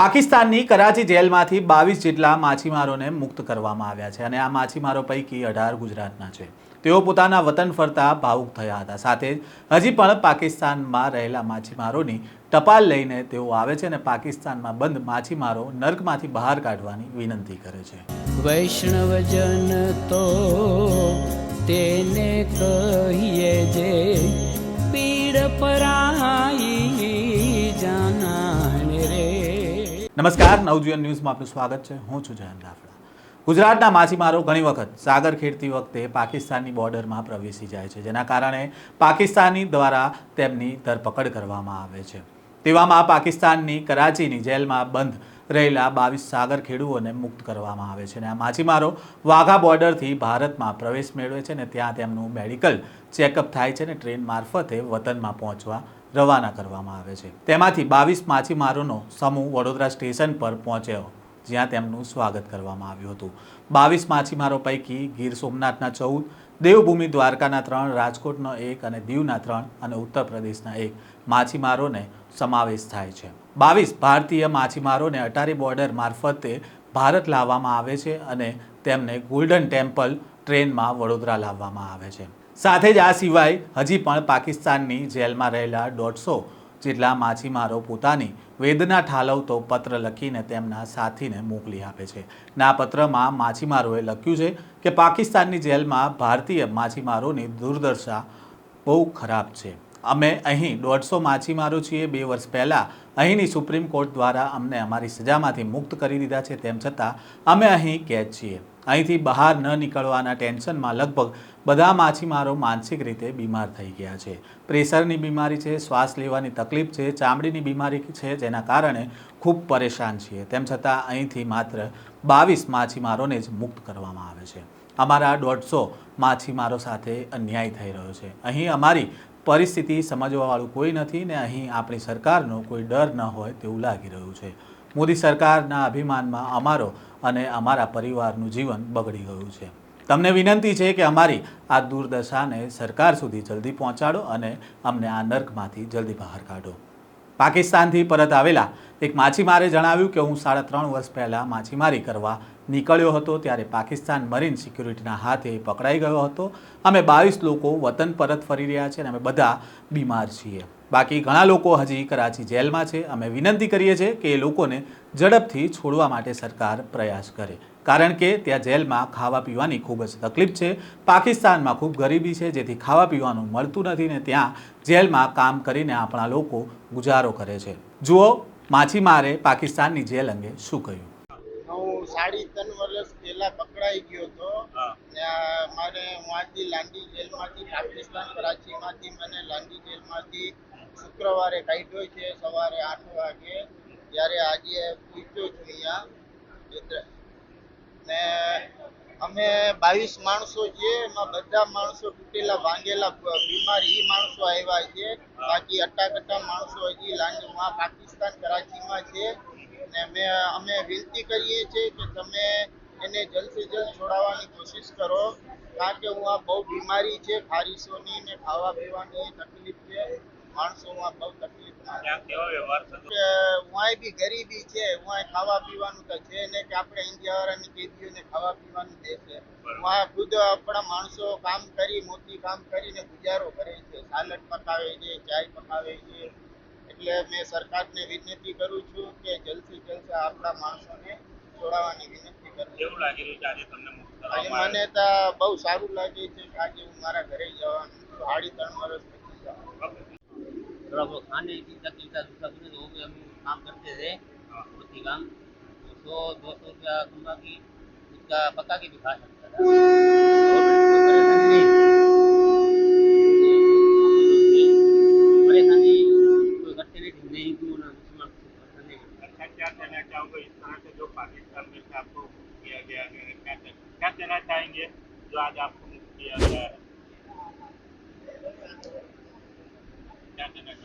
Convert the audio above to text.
પાકિસ્તાનની કરાચી જેલમાંથી બાવીસ જેટલા માછીમારોને મુક્ત કરવામાં આવ્યા છે અને આ માછીમારો પૈકી અઢાર ગુજરાતના છે. તેઓ પોતાના વતન ફરતા ભાવુક થયા હતા. સાથે હજી પણ પાકિસ્તાનમાં રહેલા માછીમારોની ટપાલ લઈને તેઓ આવે છે અને પાકિસ્તાનમાં બંધ માછીમારો નર્કમાંથી બહાર કાઢવાની વિનંતી કરે છે. વૈષ્ણવજન તો તેને કહીએ જે પીડ પરાઈ નમસ્કાર, નવજીવન ન્યૂઝમાં આપનું સ્વાગત છે. હું છું જયંત રાફડા ગુજરાતના માછીમારો ઘણી વખત સાગર ખેડતી વખતે પાકિસ્તાનની બોર્ડરમાં પ્રવેશી જાય છે, જેના કારણે પાકિસ્તાની દ્વારા તેમની ધરપકડ કરવામાં આવે છે. તેવામાં પાકિસ્તાનની કરાચીની જેલમાં બંધ રહેલા બાવીસ સાગર ખેડૂઓને મુક્ત કરવામાં આવે છે અને આ માછીમારો વાઘા બોર્ડરથી ભારતમાં પ્રવેશ મેળવે છે અને ત્યાં તેમનું મેડિકલ ચેકઅપ થાય છે અને ટ્રેન મારફતે વતનમાં પહોંચવા રવાના કરવામાં આવે છે. તેમાંથી બાવીસ માછીમારોનો સમૂહ વડોદરા સ્ટેશન પર પહોંચ્યો, જ્યાં તેમનું સ્વાગત કરવામાં આવ્યું હતું. બાવીસ માછીમારો પૈકી ગીર સોમનાથના ચૌદ, દેવભૂમિ દ્વારકાના ત્રણ, રાજકોટનો એક અને દીવના ત્રણ અને ઉત્તર પ્રદેશના એક માછીમારોને સમાવેશ થાય છે. બાવીસ ભારતીય માછીમારોને અટારી બોર્ડર મારફતે ભારત લાવવામાં આવે છે અને તેમને ગોલ્ડન ટેમ્પલ ટ્રેનમાં વડોદરા લાવવામાં આવે છે. સાથે જ આ સિવાય હજી પણ પાકિસ્તાનની જેલમાં રહેલા દોઢસો જેટલા માછીમારો પોતાની વેદના ઠાલવતો પત્ર લખીને તેમના સાથીને મોકલી આપે છે. ના પત્રમાં માછીમારોએ લખ્યું છે કે પાકિસ્તાનની જેલમાં ભારતીય માછીમારોની દુર્દશા બહુ ખરાબ છે. અમે અહીં દોઢસો માછીમારો છીએ. બે વર્ષ પહેલાં અહીંની સુપ્રીમ કોર્ટ દ્વારા અમને અમારી સજામાંથી મુક્ત કરી દીધા છે. તેમ છતાં અમે અહીં કેદ છીએ. અહીંથી બહાર ન નીકળવાના ટેન્શનમાં લગભગ બધા માછીમારો માનસિક રીતે બીમાર થઈ ગયા છે. પ્રેશરની બીમારી છે, શ્વાસ લેવાની તકલીફ છે, ચામડીની બીમારી છે, જેના કારણે ખૂબ પરેશાન છીએ. તેમ છતાં અહીંથી માત્ર બાવીસ માછીમારોને જ મુક્ત કરવામાં આવે છે. અમારા દોઢસો માછીમારો સાથે અન્યાય થઈ રહ્યો છે. અહીં અમારી પરિસ્થિતિ સમજવાવાળું કોઈ નથી ને અહીં આપણી સરકારનો કોઈ ડર ન હોય તેવું લાગી રહ્યું છે. મોદી સરકારના અભિમાનમાં અમારો અને અમારા પરિવારનું જીવન બગડી ગયું છે. તમને વિનંતી છે કે અમારી આ દુર્દશાને સરકાર સુધી જલ્દી પહોંચાડો અને અમને આ નર્કમાંથી જલ્દી બહાર કાઢો. પાકિસ્તાનથી પરત આવેલા એક માછીમારે જણાવ્યું કે હું સાડા ત્રણ વર્ષ પહેલાં માછીમારી કરવા નીકળ્યો હતો ત્યારે પાકિસ્તાન મરીન સિક્યુરિટીના હાથે પકડાઈ ગયો હતો. અમે બાવીસ લોકો વતન પરત ફરી રહ્યા છીએ અને અમે બધા બીમાર છીએ. બાકી ઘણા લોકો હજી કરાચી જેલમાં છે. અમે વિનંતી કરીએ છીએ કે એ લોકોને ઝડપથી છોડવા માટે સરકાર પ્રયાસ કરે. કારણ કે ત્યાં જેલમાં ખાવા પીવાની ખૂબ જ તકલીફ છે. પાકિસ્તાનમાં ખૂબ ગરીબી છે. જેથી ખાવા પીવાનું મળતું નથી ને ત્યાં જેલમાં કામ કરીને આપણા લોકો ગુજારો કરે છે. જુઓ માછીમારે પાકિસ્તાનની જેલ અંગે શું કહ્યું? હું સાડી ત્રણ વર્ષ પહેલા પકડાઈ ગયો હતો. મારે લાંડી જેલમાંથી પાકિસ્તાન કરાચીમાંથી મને લાંડી જેલમાંથી શુક્રવારે કાઢ્યો છે, સવારે આઠ વાગે, ત્યારે આજે પૂછ્યો છું અહીંયા ને અમે બાવીસ માણસો છીએ, એમાં બધા માણસો તૂટેલા, ભાંગેલા બીમાર એ માણસો આવ્યા છે. બાકી અટાકટા માણસો હજી લાંડી માં પાકિસ્તાન, કરાચીમાં છે. ને મેં, અમે વિનંતી કરીએ છીએ કે તમે એને જલ્દ સે જલ્દ છોડાવવાની કોશિશ કરો, કારણ કે હું આ બહુ બીમારી છે, ખારીશોની ને ખાવા પીવાની તકલીફ છે. માણસો આ બહુ તકલીફમાં છે. બી ગરીબી છે વાંય ખાવા પીવાનું તો છે ને કે આપણે ઇન્ડિયાવાળાની કેદીઓને ખાવા પીવાનું દે છે. વાં ખુદ આપણા માણસો કામ કરી મોટી કામ કરીને ગુજારો કરે છે. સાલડ પકાવે છે ચાય પકાવે છે. એટલે મેં સરકારને વિનંતી કરું છું કે જલ્દથી જલ્દ આપણા માણસોને જોડાવાની વિનંતી કરું કેવું લાગી રહ્યું છે આજે તમને મને તો બહુ સારું લાગે છે કે આજે હું મારા ઘરે જવાનું છું. સાડી ત્રણ વર્ષ પછી જવાનું? थोड़ा बहुत खाने की तकलीफ़ था दूसरा कुछ वो भी हम काम करते थे हाँ। रोटी काम तो सौ दो सौ रुपया कमा की उसका पका के भी खा सकता था। परेशानी नहीं। कोई करते नहीं नहीं क्यों ना को अच्छा क्या कहना चाहोगे? इस तरह से जो पाकिस्तान में आपको किया गया क्या क्या कहना चाहेंगे जो आज आपको मुक्त किया गया है?